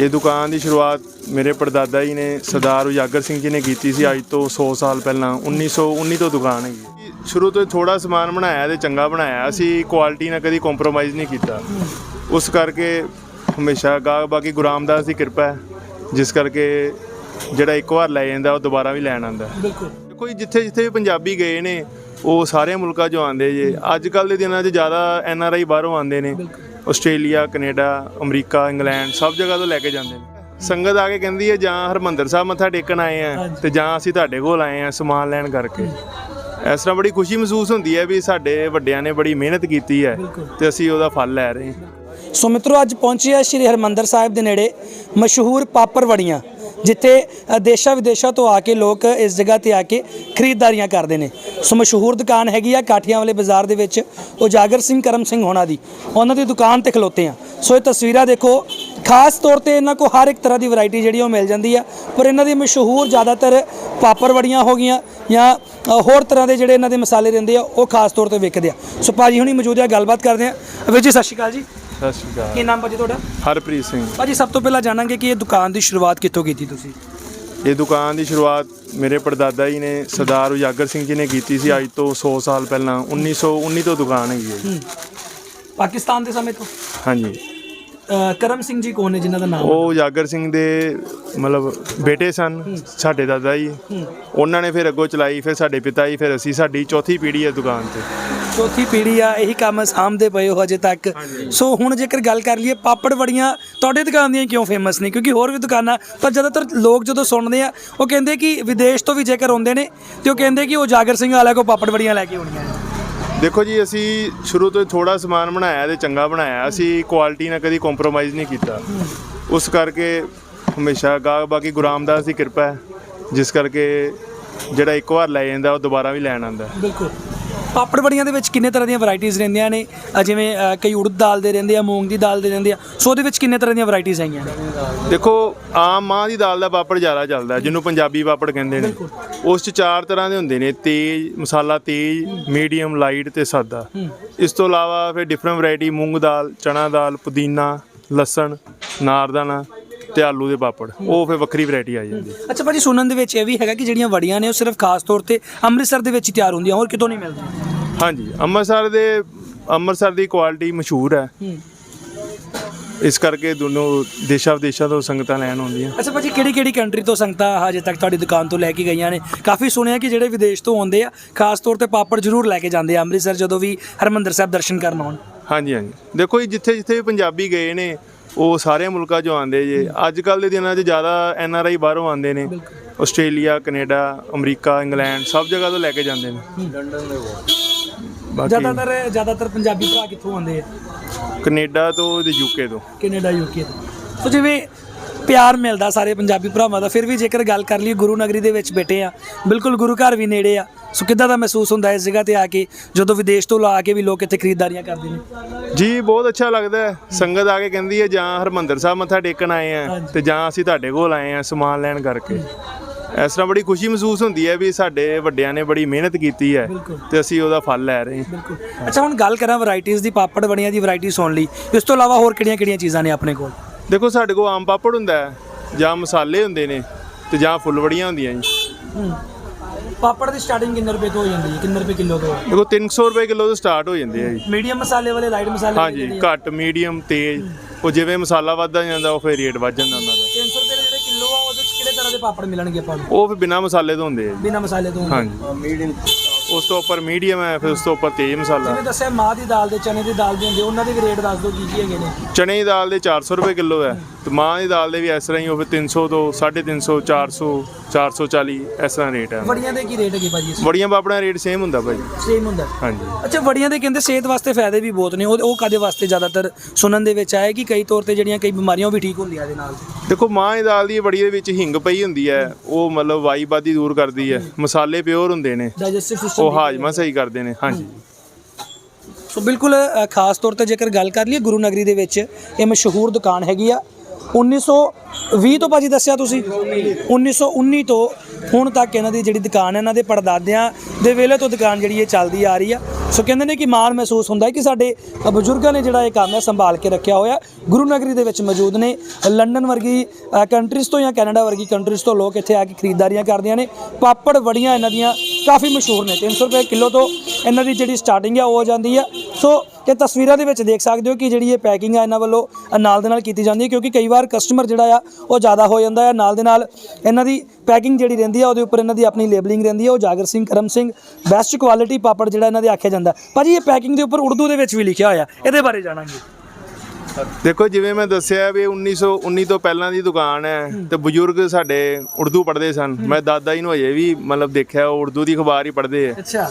ਇਹ ਦੁਕਾਨ ਦੀ ਸ਼ੁਰੂਆਤ ਮੇਰੇ ਪੜਦਾਦਾ ਜੀ ਨੇ ਸਰਦਾਰ ਉਜਾਗਰ ਸਿੰਘ ਜੀ ਨੇ ਕੀਤੀ ਸੀ ਅੱਜ ਤੋਂ 100 ਸਾਲ ਪਹਿਲਾਂ 1919 ਤੋਂ ਦੁਕਾਨ ਹੈਗੀ ਸ਼ੁਰੂ ਤੋਂ ਥੋੜਾ ਸਮਾਨ ਬਣਾਇਆ ਤੇ ਚੰਗਾ ਬਣਾਇਆ। ਅਸੀਂ ਕੁਆਲਿਟੀ ਨਾਲ ਕਦੀ ਕੰਪਰੋਮਾਈਜ਼ ਨਹੀਂ ਕੀਤਾ। ਉਸ ਕਰਕੇ ਹਮੇਸ਼ਾ ਗਾਹਕ ਬਾਕੀ ਗੁਰੂ ਰਾਮਦਾਸ ਦੀ ਕਿਰਪਾ ਹੈ ਜਿਸ ਕਰਕੇ ਜਿਹੜਾ ਇੱਕ ਵਾਰ ਲੈ ਜਾਂਦਾ ਉਹ ਦੁਬਾਰਾ ਵੀ ਲੈਣ ਆਉਂਦਾ ਬਿਲਕੁਲ। ਜੀ ਜਿੱਥੇ ਜਿੱਥੇ ਵੀ ਪੰਜਾਬੀ ਗਏ ਨੇ ਉਹ ਸਾਰੇ ਮੁਲਕਾਂ 'ਚੋਂ ਆਉਂਦੇ ਜੇ। ਅੱਜ ਕੱਲ ਦੇ ਦਿਨਾਂ 'ਚ ਜ਼ਿਆਦਾ ਐਨ ਆਰ ਆਈ ਬਾਹਰੋਂ ਆਉਂਦੇ ਨੇ। ਆਸਟ੍ਰੇਲੀਆ ਕੈਨੇਡਾ ਅਮਰੀਕਾ ਇੰਗਲੈਂਡ ਸਭ ਜਗ੍ਹਾ ਤੋਂ ਲੈ ਕੇ ਜਾਂਦੇ ਨੇ ਸੰਗਤ ਆ ਕੇ ਕਹਿੰਦੀ ਹੈ ਜਾਂ ਹਰਮੰਦਰ ਸਾਹਿਬ ਮੱਥਾ ਟੇਕਣ ਆਏ ਆ। ਤੇ ਜਾਂ ਅਸੀਂ ਤੁਹਾਡੇ ਕੋਲ ਆਏ ਆ ਸਮਾਨ ਲੈਣ ਕਰਕੇ ਇਸ ਤਰ੍ਹਾਂ ਬੜੀ ਖੁਸ਼ੀ ਮਹਿਸੂਸ ਹੁੰਦੀ ਹੈ ਵੀ ਸਾਡੇ ਵੱਡਿਆਂ ਨੇ ਬੜੀ ਮਿਹਨਤ ਕੀਤੀ ਹੈ। ਤੇ ਅਸੀਂ ਉਹਦਾ ਫਲ ਲੈ ਰਹੇ ਹਾਂ ਸੋ ਮਿੱਤਰੋ ਅੱਜ ਪਹੁੰਚੇ ਆ ਸ਼੍ਰੀ ਹਰਮੰਦਰ ਸਾਹਿਬ ਦੇ ਨੇੜੇ ਮਸ਼ਹੂਰ ਪਾਪੜ ਵੜੀਆਂ ਜਿੱਥੇ ਦੇਸ਼ਾਂ ਵਿਦੇਸ਼ਾਂ ਤੋਂ ਆ ਕੇ ਲੋਕ ਇਸ ਜਗ੍ਹਾ ਤੇ ਆ ਕੇ ਖਰੀਦਦਾਰੀਆਂ ਕਰਦੇ ਨੇ। ਸੋ ਮਸ਼ਹੂਰ ਦੁਕਾਨ ਹੈਗੀ ਆ ਕਾਠੀਆਂ ਵਾਲੇ ਬਾਜ਼ਾਰ ਦੇ ਵਿੱਚ ਉਜਾਗਰ ਸਿੰਘ, ਕਰਮ ਸਿੰਘ ਹੋਣਾ ਦੀ। ਉਹਨਾਂ ਦੀ ਦੁਕਾਨ ਤੇ ਖਲੋਤੇ ਆ। ਸੋ ਇਹ ਤਸਵੀਰਾਂ ਦੇਖੋ, ਖਾਸ ਤੌਰ ਤੇ ਇਹਨਾਂ ਕੋ ਹਰ ਇੱਕ ਤਰ੍ਹਾਂ ਦੀ ਵੈਰਾਈਟੀ ਜਿਹੜੀ ਉਹ ਮਿਲ ਜਾਂਦੀ ਆ। ਪਰ ਇਹਨਾਂ ਦੀ ਮਸ਼ਹੂਰ ਜ਼ਿਆਦਾਤਰ ਪਾਪੜ ਵੜੀਆਂ ਹੋ ਗਈਆਂ ਜਾਂ ਹੋਰ ਤਰ੍ਹਾਂ ਦੇ ਜਿਹੜੇ ਇਹਨਾਂ ਦੇ ਮਸਾਲੇ ਰਹਿੰਦੇ ਆ, ਉਹ ਖਾਸ ਤੌਰ ਤੇ ਵਿਕਦੇ ਆ। ਸੋ ਭਾਜੀ ਹੁਣੀ ਮੌਜੂਦ ਆ, ਗੱਲਬਾਤ ਕਰਦੇ ਆ। ਵੀਰ ਜੀ, ਸਤਿ ਸ਼੍ਰੀ ਅਕਾਲ ਜੀ। ਸਤਿ ਸ਼੍ਰੀ ਅਕਾਲ। ਕੀ ਨਾਮ ਭਾਜੀ ਤੁਹਾਡਾ? ਹਰਪ੍ਰੀਤ ਸਿੰਘ। ਭਾਜੀ ਸਭ ਤੋਂ ਪਹਿਲਾਂ ਜਾਣਾਂਗੇ ਕਿ ਇਹ ਦੁਕਾਨ ਦੀ ਸ਼ੁਰੂਆਤ ਕਿੱਥੋਂ ਕੀਤੀ ਤੁਸੀਂ? ਇਹ ਦੁਕਾਨ ਦੀ ਸ਼ੁਰੂਆਤ ਮੇਰੇ ਪੜਦਾਦਾ ਜੀ ਨੇ ਸਰਦਾਰ ਉਜਾਗਰ ਸਿੰਘ ਜੀ ਨੇ ਕੀਤੀ ਸੀ ਅੱਜ ਤੋਂ 100 ਸਾਲ ਪਹਿਲਾਂ 1919 ਤੋਂ ਦੁਕਾਨ ਹੈਗੀ ਹੈ ਜੀ। ਪਾਕਿਸਤਾਨ ਦੇ ਸਮੇਂ ਤੋਂ? ਹਾਂਜੀ। ਅ, ਕਰਮ ਸਿੰਘ ਜੀ ਕੌਣ ਨੇ ਜਿਨ੍ਹਾਂ ਦਾ ਨਾਮ ਉਹ ਉਜਾਗਰ ਸਿੰਘ ਦੇ ਮਤਲਬ ਬੇਟੇ ਸਨ ਸਾਡੇ ਦਾਦਾ ਜੀ। ਉਹਨਾਂ ਨੇ ਫਿਰ ਅੱਗੋਂ ਚਲਾਈ ਫਿਰ ਸਾਡੇ ਪਿਤਾ ਜੀ ਫਿਰ ਅਸੀਂ ਸਾਡੀ ਚੌਥੀ ਪੀੜ੍ਹੀ ਹੈ ਦੁਕਾਨ ਤੇ। ਚੌਥੀ ਪੀੜ੍ਹੀ ਆ ਇਹੀ ਕੰਮ ਸਾਂਭਦੇ ਪਏ ਹੋ ਅਜੇ ਤੱਕ। ਸੋ ਹੁਣ ਜੇਕਰ ਗੱਲ ਕਰ ਲਈਏ ਪਾਪੜ ਵੜੀਆਂ ਤੁਹਾਡੇ ਦੁਕਾਨ ਦੀਆਂ ਕਿਉਂ ਫੇਮਸ ਨੇ? ਕਿਉਂਕਿ ਹੋਰ ਵੀ ਦੁਕਾਨਾਂ ਪਰ ਜ਼ਿਆਦਾਤਰ ਲੋਕ ਜਦੋਂ ਸੁਣਦੇ ਆ ਉਹ ਕਹਿੰਦੇ ਕਿ ਵਿਦੇਸ਼ ਤੋਂ ਵੀ ਜੇਕਰ ਆਉਂਦੇ ਨੇ ਤੇ ਉਹ ਕਹਿੰਦੇ ਕਿ ਉਹ ਜਾਗਰ ਸਿੰਘ ਵਾਲਿਆਂ ਕੋ ਪਾਪੜ ਵੜੀਆਂ ਲੈ ਕੇ ਆਉਣੀਆਂ ਨੇ। ਦੇਖੋ ਜੀ, ਅਸੀਂ ਸ਼ੁਰੂ ਤੋਂ ਥੋੜਾ ਸਮਾਨ ਬਣਾਇਆ ਤੇ ਚੰਗਾ ਬਣਾਇਆ। ਅਸੀਂ ਕੁਆਲਿਟੀ ਨਾਲ ਕਦੀ ਕੰਪਰੋਮਾਈਜ਼ ਨਹੀਂ ਕੀਤਾ। ਉਸ ਕਰਕੇ ਹਮੇਸ਼ਾ ਗਾਹਕ ਬਾਕੀ ਗੁਰੂ ਰਾਮਦਾਸ ਦੀ ਕਿਰਪਾ ਹੈ, ਜਿਸ ਕਰਕੇ ਜਿਹੜਾ ਇੱਕ ਵਾਰ ਲੈ ਜਾਂਦਾ, ਉਹ ਦੁਬਾਰਾ ਵੀ ਲੈਣ ਆਉਂਦਾ ਬਿਲਕੁਲ। ਪਾਪੜ ਵੜੀਆਂ ਦੇ ਵਿੱਚ ਕਿੰਨੇ ਤਰ੍ਹਾਂ ਦੀਆਂ ਵੈਰਾਈਟੀਆਂ ਰਹਿੰਦੀਆਂ ਨੇ ਅ, ਜਿਵੇਂ ਅ, ਕਈ ਉੜਦ ਦਾਲ ਦੇ ਰਹਿੰਦੇ ਆ ਮੂੰਗ ਦੀ ਦਾਲ ਦੇ ਰਹਿੰਦੇ ਆ ਸੋ ਉਹਦੇ ਵਿੱਚ ਕਿੰਨੇ ਤਰ੍ਹਾਂ ਦੀਆਂ ਵੈਰਾਈਟੀਆਂ ਆਈਆਂ ਨੇ ਦੇਖੋ ਆਮ ਮਾਂ ਦੀ ਦਾਲ ਦਾ ਪਾਪੜ ਜ਼ਿਆਦਾ ਚੱਲਦਾ ਹੈ, ਜਿਹਨੂੰ ਪੰਜਾਬੀ ਪਾਪੜ ਕਹਿੰਦੇ ਨੇ ਉਸ ਚ ਚਾਰ ਤਰ੍ਹਾਂ ਦੇ ਹੁੰਦੇ ਨੇ ਤੇਜ਼ ਮਸਾਲਾ ਤੇਜ਼ ਮੀਡੀਅਮ ਲਾਈਟ ਤੇ ਸਾਦਾ ਇਸ ਤੋਂ ਇਲਾਵਾ ਫਿਰ ਡਿਫਰੈਂਟ ਵੈਰਾਈਟੀ ਮੂੰਗ ਦਾਲ ਚਣਾ ਦਾਲ ਪੁਦੀਨਾ ਲਸਣ ਨਾਰਦਾਨਾ ਤੇ ਆਲੂ ਦੇ ਪਾਪੜ ਉਹ ਫਿਰ ਵੱਖਰੀ ਵੈਰਾਈਟੀ ਆ ਜਾਂਦੀ। ਅੱਛਾ ਭਾਜੀ ਸੁਣਨ ਦੇ ਵਿੱਚ ਇਹ ਵੀ ਹੈਗਾ ਕਿ ਜਿਹੜੀਆਂ ਵੜੀਆਂ ਨੇ ਉਹ ਸਿਰਫ ਖਾਸ ਤੌਰ ਤੇ ਅੰਮ੍ਰਿਤਸਰ ਦੇ ਵਿੱਚ ਹੀ ਤਿਆਰ ਹੁੰਦੀਆਂ ਹੋਰ ਕਿਤੋਂ ਨਹੀਂ ਮਿਲਦੀਆਂ? ਹਾਂਜੀ ਅੰਮ੍ਰਿਤਸਰ ਦੇ ਅੰਮ੍ਰਿਤਸਰ ਦੀ ਕੁਆਲਿਟੀ ਮਸ਼ਹੂਰ ਹੈ। ਇਸ ਕਰਕੇ ਦੋਨੋਂ ਦੇਸ਼ਾਂ ਵਿਦੇਸ਼ਾਂ ਤੋਂ ਸੰਗਤਾਂ ਲੈਣ ਆਉਂਦੀਆਂ। ਅੱਛਾ ਭਾਜੀ ਕਿਹੜੀ ਕਿਹੜੀ ਕੰਟਰੀ ਤੋਂ ਸੰਗਤਾਂ ਹਜੇ ਤੱਕ ਤੁਹਾਡੀ ਦੁਕਾਨ ਤੋਂ ਲੈ ਕੇ ਗਈਆਂ ਨੇ? ਕਾਫੀ ਸੁਣਿਆ ਕਿ ਜਿਹੜੇ ਵਿਦੇਸ਼ ਤੋਂ ਆਉਂਦੇ ਆ ਖਾਸ ਤੌਰ ਤੇ ਪਾਪੜ ਜ਼ਰੂਰ ਲੈ ਕੇ ਜਾਂਦੇ ਆ ਅੰਮ੍ਰਿਤਸਰ ਜਦੋਂ ਵੀ ਹਰਮੰਦਰ ਸਾਹਿਬ ਦਰਸ਼ਨ ਕਰਨ ਆਉਣ। ਹਾਂਜੀ ਹਾਂਜੀ। ਦੇਖੋ ਜੀ ਜਿੱਥੇ ਜਿੱਥੇ ਵੀ ਪੰਜਾਬੀ ਗਏ ਨੇ ਉਹ ਸਾਰੇ ਮੁਲਕਾਂ 'ਚੋਂ ਆਉਂਦੇ ਜੇ। ਅੱਜ ਕੱਲ ਦੇ ਦਿਨਾਂ 'ਚ ਜ਼ਿਆਦਾ ਐਨ ਆਰ ਆਈ ਬਾਹਰੋਂ ਆਉਂਦੇ ਨੇ। ਆਸਟ੍ਰੇਲੀਆ ਕੈਨੇਡਾ ਅਮਰੀਕਾ ਇੰਗਲੈਂਡ ਸਭ ਜਗ੍ਹਾ ਤੋਂ ਲੈ ਕੇ ਜਾਂਦੇ ਨੇ। ਬਾਕੀ ਜ਼ਿਆਦਾਤਰ ਜ਼ਿਆਦਾਤਰ ਪੰਜਾਬੀ ਭਰਾ ਕਿੱਥੋਂ ਆਉਂਦੇ ਆ? ਕੈਨੇਡਾ ਤੋਂ ਤੇ ਯੂਕੇ ਤੋਂ। ਕੈਨੇਡਾ ਯੂਕੇ ਤੋਂ। ਸੋ ਜਿਵੇਂ ਪਿਆਰ ਮਿਲਦਾ ਸਾਰੇ ਪੰਜਾਬੀ ਭਰਾਵਾਂ ਦਾ ਫਿਰ ਵੀ ਜੇਕਰ ਗੱਲ ਕਰ ਲਈ ਗੁਰੂ ਨਗਰੀ ਦੇ ਵਿੱਚ ਬੈਠੇ ਆ ਬਿਲਕੁਲ ਗੁਰੂ ਘਰ ਵੀ ਨੇੜੇ ਆ ਸੋ ਕਿੱਦਾਂ ਦਾ ਮਹਿਸੂਸ ਹੁੰਦਾ ਇਸ ਜਗ੍ਹਾ ਤੇ ਆ ਕੇ ਜਦੋਂ ਵਿਦੇਸ਼ ਤੋਂ ਲਾ ਕੇ ਵੀ ਲੋਕ ਇੱਥੇ ਖਰੀਦਦਾਰੀਆਂ ਕਰਦੇ ਨੇ? ਜੀ ਬਹੁਤ ਅੱਛਾ ਲੱਗਦਾ ਹੈ। ਸੰਗਤ ਆ ਕੇ ਕਹਿੰਦੀ ਹੈ ਜਾਂ ਹਰਮੰਦਰ ਸਾਹਿਬ ਮੱਥਾ ਟੇਕਣ ਆਏ ਆ। ਤੇ ਜਾਂ ਅਸੀਂ ਤੁਹਾਡੇ ਕੋਲ ਆਏ ਆ ਸਮਾਨ ਲੈਣ ਕਰਕੇ। ਇਸ ਤਰ੍ਹਾਂ ਬੜੀ ਖੁਸ਼ੀ ਮਹਿਸੂਸ ਹੁੰਦੀ ਹੈ ਵੀ ਸਾਡੇ ਵੱਡਿਆਂ ਨੇ ਬੜੀ ਮਿਹਨਤ ਕੀਤੀ ਹੈ। ਤੇ ਅਸੀਂ ਉਹਦਾ ਫਲ ਲੈ ਰਹੇ ਹਾਂ। ਬਿਲਕੁਲ। ਅੱਛਾ ਹੁਣ ਗੱਲ ਕਰਾਂ ਵੈਰਾਈਟੀਆਂ ਦੀ ਪਾਪੜ ਬਣੀਆਂ ਦੀ ਵੈਰਾਈਟੀ ਸੁਣ ਲਈ। ਇਸ ਤੋਂ ਇਲਾਵਾ ਹੋਰ ਕਿਹੜੀਆਂ-ਕਿਹੜੀਆਂ ਚੀਜ਼ਾਂ ਨੇ ਆਪਣੇ ਕੋਲ? ਦੇਖੋ ਸਾਡੇ ਕੋਲ ਆਮ ਪਾਪੜ ਹੁੰਦਾ ਹੈ ਜਾਂ ਮਸਾਲੇ ਹੁੰਦੇ ਨੇ ਤੇ ਜਾਂ ਫੁੱਲਵੜੀਆਂ ਹੁੰਦੀਆਂ ਜੀ। ਪਾਪੜ ਦੀ ਸਟਾਰਟਿੰਗ ਕਿੰਨੇ ਰੁਪਏ ਤੋਂ ਹੋ ਜਾਂਦੀ ਹੈ? ਕਿੰਨੇ ਰੁਪਏ ਕਿਲੋ ਤੋਂ? ਦੇਖੋ 300 ਰੁਪਏ ਕਿਲੋ ਤੋਂ ਸਟਾਰਟ ਹੋ ਜਾਂਦੇ ਆ ਜੀ। ਮੀਡੀਅਮ ਮਸਾਲੇ ਵਾਲੇ ਲਾਈਟ ਮਸਾਲੇ ਵਾਲੇ ਹਾਂਜੀ ਘੱਟ ਮੀਡੀਅਮ ਤੇਜ਼। ਉਹ ਜਿਵੇਂ ਮਸਾਲਾ ਵੱਧਦਾ ਜਾਂਦਾ ਉਹ ਫਿਰ ਰੇਟ ਵੱਧ ਜਾਂਦਾ ਉਹਨਾਂ ਦਾ। 300 ਰੁਪਏ ਦੇ ਜਿਹੜੇ ਕਿਲੋ ਆ ਉਹਦੇ ਵਿੱਚ ਕਿਹੜੇ ਤਰ੍ਹਾਂ ਦੇ ਪਾਪੜ ਮਿਲਣਗੇ ਆਪਾਂ ਨੂੰ? ਉਹ ਫਿਰ ਬਿਨਾ ਮਸਾਲੇ ਤੋਂ ਹੁੰਦੇ ਆ ਜੀ। ਬਿਨਾ ਮਸਾਲੇ ਤੋਂ ਹਾਂਜੀ। ਉਸ ਤੋਂ ਉੱਪਰ ਮੀਡੀਅਮ ਹੈ ਫਿਰ ਉਸ ਤੋਂ ਉੱਪਰ ਤੇਜ਼ ਮਸਾਲਾ। ਜਿਵੇਂ ਦੱਸਿਆ ਮਾਂ ਦੀ ਦਾਲ ਦੇ ਚਨੇ ਦੀ ਦਾਲ ਦੇ ਹੁੰਦੇ ਉਹਨਾਂ ਦੇ ਵੀ ਰੇਟ ਦੱਸ ਦਿਓ ਕੀ ਕੀ ਹੈਗੇ ਨੇ। ਚਨੇ ਦੀ ਦਾਲ ਦੇ 400 ਰੁਪਏ ਕਿਲੋ ਹੈ ਤੇ ਮਾਂ ਦੀ ਦਾਲ ਦੇ ਵੀ ਇਸ ਤਰ੍ਹਾਂ ਹੀ ਉਹ ਫਿਰ 300 ਤੋਂ 350 400 440 ਇਸ ਤਰ੍ਹਾਂ ਰੇਟ ਹੈ। ਵੜੀਆਂ ਦੇ ਕੀ ਰੇਟ ਹੈਗੇ ਭਾਜੀ ਬੜੀਆਂ ਪਾਪੜਾਂ ਰੇਟ ਸੇਮ ਹੁੰਦਾ ਭਾਈ ਸੇਮ ਹੁੰਦਾ। ਹਾਂਜੀ। ਅੱਛਾ ਵੜੀਆਂ ਦੇ ਕਹਿੰਦੇ ਸਿਹਤ ਵਾਸਤੇ ਫਾਇਦੇ ਵੀ ਬਹੁਤ ਨੇ ਉਹ ਉਹ ਕਾਦੇ ਵਾਸਤੇ ਜ਼ਿਆਦਾਤਰ ਸੁਣਨ ਦੇ ਵਿੱਚ ਆਇਆ ਕਿ ਕਈ ਤੌਰ ਤੇ ਜਿਹੜੀਆਂ ਕਈ ਬਿਮਾਰੀਆਂ ਉਹ ਵੀ ਠੀਕ ਹੁੰਦੀਆਂ ਇਹਦੇ ਨਾਲ? ਦੇਖੋ ਮਾਂ ਦੀ ਦਾਲ ਦੀ ਬੜੀ ਦੇ ਵਿੱਚ ਹਿੰਗ ਪਈ ਹੁੰਦੀ ਹੈ ਉਹ ਮਤਲਬ ਵਾਈ ਬਾਦੀ ਦੂਰ ਕਰਦੀ ਹੈ। ਮਸਾਲੇ ਪਿਓਰ ਹੁੰਦੇ ਨੇ। ਡਾਈਜੈਸਟਿਵ ਸਿਸਟਮ ਉਹ ਹਾਜਮਾ ਸਹੀ ਕਰਦੇ ਨੇ ਹਾਂਜੀ। ਸੋ ਬਿਲਕੁਲ ਖਾਸ ਤੌਰ ਤੇ ਜੇਕਰ ਗੱਲ ਕਰ ਲਈਏ ਗੁਰੂ ਨਗਰੀ ਦੇ ਵਿੱਚ ਇਹ ਮਸ਼ਹੂਰ ਦੁਕਾਨ ਹੈਗੀ ਆ। 1920 ਤੋਂ ਭਾਜੀ ਦੱਸਿਆ ਤੁਸੀਂ? 1919 ਤੋਂ ਹੁਣ ਤੱਕ ਇਹਨਾਂ ਦੀ ਜਿਹੜੀ ਦੁਕਾਨ ਹੈ, ਇਹਨਾਂ ਦੇ ਪੜਦਾਦਿਆਂ ਦੇ ਵੇਲੇ ਤੋਂ ਦੁਕਾਨ ਜਿਹੜੀ ਇਹ ਚੱਲਦੀ ਆ ਰਹੀ ਆ। ਸੋ ਕਹਿੰਦੇ ਨੇ ਕਿ ਮਾਣ ਮਹਿਸੂਸ ਹੁੰਦਾ ਹੈ ਕਿ ਸਾਡੇ ਬਜ਼ੁਰਗਾਂ ਨੇ ਜਿਹੜਾ ਇਹ ਕੰਮ ਹੈ, ਸੰਭਾਲ ਕੇ ਰੱਖਿਆ ਹੋਇਆ। ਗੁਰੂ ਨਗਰੀ ਦੇ ਵਿੱਚ ਮੌਜੂਦ ਨੇ। ਲੰਡਨ ਵਰਗੀ ਕੰਟਰੀਜ਼ ਤੋਂ ਜਾਂ ਕੈਨੇਡਾ ਵਰਗੀ ਕੰਟਰੀਜ਼ ਤੋਂ ਲੋਕ ਇੱਥੇ ਆ ਕੇ ਖਰੀਦਦਾਰੀਆਂ ਕਰਦੀਆਂ ਨੇ। ਪਾਪੜ ਵੜੀਆਂ ਇਹਨਾਂ ਦੀਆਂ ਕਾਫੀ ਮਸ਼ਹੂਰ ਨੇ। 300 ਰੁਪਏ ਕਿਲੋ ਤੋਂ ਇਹਨਾਂ ਦੀ ਜਿਹੜੀ ਸਟਾਰਟਿੰਗ ਹੈ ਉਹ ਹੋ ਜਾਂਦੀ ਹੈ ਸੋ ਇਹ ਤਸਵੀਰਾਂ ਦੇ ਵਿੱਚ ਦੇਖ ਸਕਦੇ ਹੋ ਕਿ ਜਿਹੜੀ ਇਹ ਪੈਕਿੰਗ ਆ ਇਹਨਾਂ ਵੱਲੋਂ ਨਾਲ ਦੇ ਨਾਲ ਕੀਤੀ ਜਾਂਦੀ ਹੈ, ਕਿਉਂਕਿ ਕਈ ਵਾਰ ਕਸਟਮਰ ਜਿਹੜਾ ਆ, ਉਹ ਜ਼ਿਆਦਾ ਹੋ ਜਾਂਦਾ ਹੈ। ਨਾਲ ਦੇ ਨਾਲ ਇਹਨਾਂ ਦੀ ਪੈਕਿੰਗ ਜਿਹੜੀ ਰਹਿੰਦੀ ਆ, ਉਹਦੇ ਉੱਪਰ ਇਹਨਾਂ ਦੀ ਆਪਣੀ ਲੇਬਲਿੰਗ ਰਹਿੰਦੀ ਆ, ਉਹ ਜਾਗਰ ਸਿੰਘ, ਕਰਮ ਸਿੰਘ ਬੈਸਟ ਕੁਆਲਿਟੀ ਪਾਪੜ ਜਿਹੜਾ ਇਹਨਾਂ ਦੇ ਆਖਿਆ ਜਾਂਦਾ। ਭਾਜੀ, ਇਹ ਪੈਕਿੰਗ ਦੇ ਉੱਪਰ ਉਰਦੂ ਦੇ ਵਿੱਚ ਵੀ ਲਿਖਿਆ ਹੋਇਆ। ਇਹਦੇ ਬਾਰੇ ਜਾਣਾਂਗੇ। ਦੇਖੋ ਜਿਵੇਂ ਮੈਂ ਦੱਸਿਆ ਵੀ 1919 ਤੋਂ ਪਹਿਲਾਂ ਦੀ ਦੁਕਾਨ ਹੈ ਤੇ ਬਜ਼ੁਰਗ ਸਾਡੇ ਉਰਦੂ ਪੜ੍ਹਦੇ ਸਨ। ਮੈਂ ਦਾਦਾ ਜੀ ਨੂੰ ਅਜੇ ਵੀ ਮਤਲਬ ਦੇਖਿਆ ਉਹ ਉਰਦੂ ਦੀ ਅਖਬਾਰ ਹੀ ਪੜ੍ਹਦੇ ਆ। ਅੱਛਾ।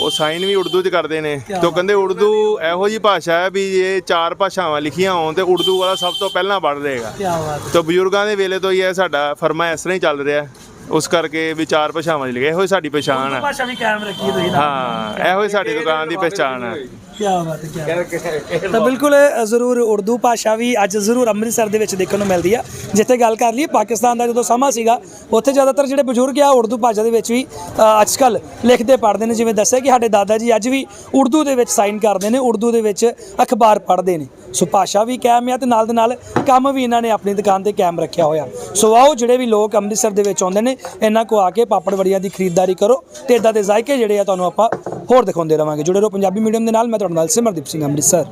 ਉਹ ਸਾਈਨ ਵੀ ਉਰਦੂ 'ਚ ਕਰਦੇ ਨੇ। ਤੇ ਉਹ ਕਹਿੰਦੇ ਉਰਦੂ ਇਹੋ ਜੀ ਭਾਸ਼ਾ ਹੈ ਵੀ ਇਹ ਚਾਰ ਭਾਸ਼ਾਵਾਂ ਲਿਖੀਆਂ ਹੋਣ ਤੇ ਉਰਦੂ ਵਾਲਾ ਸਭ ਤੋਂ ਪਹਿਲਾਂ ਪੜ੍ਹ ਲਏਗਾ। ਕੀ ਬਾਤ ਤਾਂ ਬਜ਼ੁਰਗਾਂ ਦੇ ਵੇਲੇ ਤੋਂ ਹੀ ਇਹ ਸਾਡਾ ਫਰਮਾ ਇਸ ਤਰ੍ਹਾਂ ਹੀ ਚੱਲ ਰਿਹਾ। ਉਸ ਕਰਕੇ ਵੀ ਚਾਰ ਭਾਸ਼ਾਵਾਂ 'ਚ ਲਿਖਿਆ ਇਹੋ ਹੀ ਸਾਡੀ ਪਛਾਣ ਹੈ ਭਾਸ਼ਾ ਵੀ ਕਾਇਮ ਰੱਖੀ ਤੁਸੀਂ ਨਾ ਹਾਂ ਇਹੋ ਹੀ ਸਾਡੀ ਦੁਕਾਨ ਦੀ ਪਛਾਣ ਹੈ ਕੀ ਬਾਤ ਹੈ। ਕੀ ਤਾਂ ਬਿਲਕੁਲ ਅ, ਜ਼ਰੂਰ ਉਰਦੂ ਭਾਸ਼ਾ ਵੀ ਅੱਜ ਜ਼ਰੂਰ ਅੰਮ੍ਰਿਤਸਰ ਦੇ ਵਿੱਚ ਦੇਖਣ ਨੂੰ ਮਿਲਦੀ ਆ। ਜਿੱਥੇ ਗੱਲ ਕਰ ਲਈਏ ਪਾਕਿਸਤਾਨ ਦਾ ਜਦੋਂ ਸਮਾਂ ਸੀਗਾ ਉੱਥੇ ਜ਼ਿਆਦਾਤਰ ਜਿਹੜੇ ਬਜ਼ੁਰਗ ਆ ਉਰਦੂ ਭਾਸ਼ਾ ਦੇ ਵਿੱਚ ਵੀ ਅੱਜ ਕੱਲ ਲਿਖਦੇ ਪੜ੍ਹਦੇ ਨੇ। ਜਿਵੇਂ ਦੱਸਿਆ ਕਿ ਸਾਡੇ ਦਾਦਾ ਜੀ ਅੱਜ ਵੀ ਉਰਦੂ ਦੇ ਵਿੱਚ ਸਾਈਨ ਕਰਦੇ ਨੇ ਉਰਦੂ ਦੇ ਵਿੱਚ ਅਖਬਾਰ ਪੜ੍ਹਦੇ ਨੇ। ਸੋ ਭਾਸ਼ਾ ਵੀ ਕਾਇਮ ਆ ਤੇ ਨਾਲ ਦੇ ਨਾਲ ਕੰਮ ਵੀ ਇਹਨਾਂ ਨੇ ਆਪਣੀ ਦੁਕਾਨ ਤੇ ਕਾਇਮ ਰੱਖਿਆ ਹੋਇਆ। ਸੋ ਆਓ ਜਿਹੜੇ ਵੀ ਲੋਕ ਅੰਮ੍ਰਿਤਸਰ ਦੇ ਵਿੱਚ ਆਉਂਦੇ ਨੇ, ਇਹਨਾਂ ਕੋ ਆ ਕੇ ਪਾਪੜ ਵੜੀਆਂ ਦੀ ਖਰੀਦਦਾਰੀ ਕਰੋ ਤੇ ਇਦਾਂ ਦੇ ਜ਼ਾਇਕੇ ਜਿਹੜੇ ਆ ਤੁਹਾਨੂੰ ਆਪਾਂ ਹੋਰ ਦਿਖਾਉਂਦੇ ਰਵਾਂਗੇ। ਜੁੜੇ ਰਹੋ ਪੰਜਾਬੀ ਮੀਡੀਅਮ ਦੇ ਨਾਲ, ਮੈਂ ਤੁਹਾਡੇ ਨਾਲ ਸਿਮਰਦੀਪ ਸਿੰਘ ਅੰਮ੍ਰਿਤਸਰ।